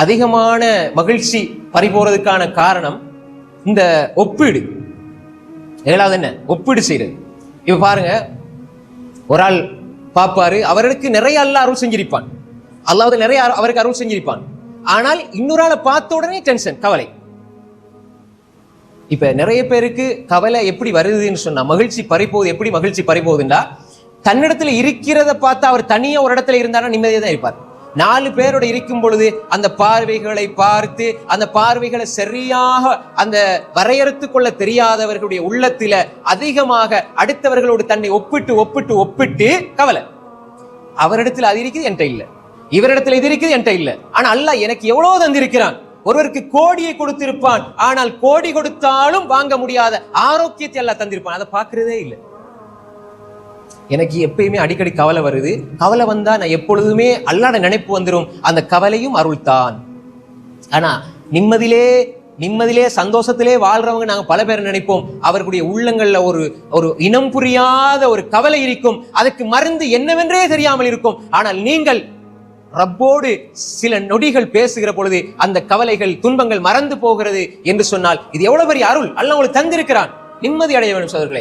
அதிகமான மகிழ்ச்சி பறிபோறதுக்கான காரணம் இந்த ஒப்பீடு. ஏழாவது என்ன? ஒப்பீடு செய்யறது இப்ப பாருங்க ஒரு ஆள் பார்ப்பாரு அவருக்கு நிறைய அல்லாஹ் அருள் செஞ்சிருப்பான். அல்லாவது நிறைய அரு- அவருக்கு அருள் செஞ்சிருப்பான். ஆனால் இன்னொரு ஆளை பார்த்த உடனே டென்ஷன் கவலை. இப்ப நிறைய பேருக்கு கவலை எப்படி வருதுன்னு சொன்னா மகிழ்ச்சி பறிப்போகுது எப்படி மகிழ்ச்சி பறிப்போகுதுண்டா தன்னிடத்துல இருக்கிறத பார்த்து அவர் தனியா ஒரு இடத்துல இருந்தாருன்னா நிம்மதியா தான் இருப்பார். நாலு பேரோட இருக்கும் பொழுது அந்த பார்வைகளை பார்த்து அந்த பார்வைகளை சரியாக அந்த வரையறுத்து கொள்ள தெரியாதவர்களுடைய உள்ளத்தில அதிகமாக அடுத்தவர்களோடு தன்னை ஒப்பிட்டு ஒப்பிட்டு ஒப்பிட்டு கவலை. அவரிடத்தில் அது இருக்குது என்கிட்ட இல்லை. இவரிடத்தில் இது இருக்குது என்கிட்ட இல்லை. ஆனால் அல்ல எனக்கு எவ்வளவு தந்திருக்கிறான். ஒருவருக்கு கோடியை கொடுத்திருப்பான். ஆனால் கோடி கொடுத்தாலும் வாங்க முடியாத ஆரோக்கியத்தை எல்லாம் தந்திருப்பான். அதை பார்க்கிறதே இல்லை. எனக்கு எப்பயுமே அடிக்கடி கவலை வருது. கவலை வந்தா நான் எப்பொழுதுமே அல்லாட நினைப்பு வந்துரும். அந்த கவலையும் அருள்தான். ஆனா நிம்மதியிலே நிம்மதியிலே சந்தோஷத்திலே வாழ்றவங்க நாங்க பல பேர் நினைப்போம். அவர்களுடைய உள்ளங்கள்ல ஒரு ஒரு இனம் புரியாத ஒரு கவலை இருக்கும். அதுக்கு மருந்து என்னவென்றே தெரியாமல் இருக்கும். ஆனால் நீங்கள் ரப்போடு சில நொடிகள் பேசுகிற பொழுது அந்த கவலைகள் துன்பங்கள் மறந்து போகிறது என்று சொன்னால் இது எவ்வளவு பெரிய அருள். அல்ல உங்களுக்கு தந்திருக்கிறான். நிம்மதி அடைய வேண்டும் சோதர்களே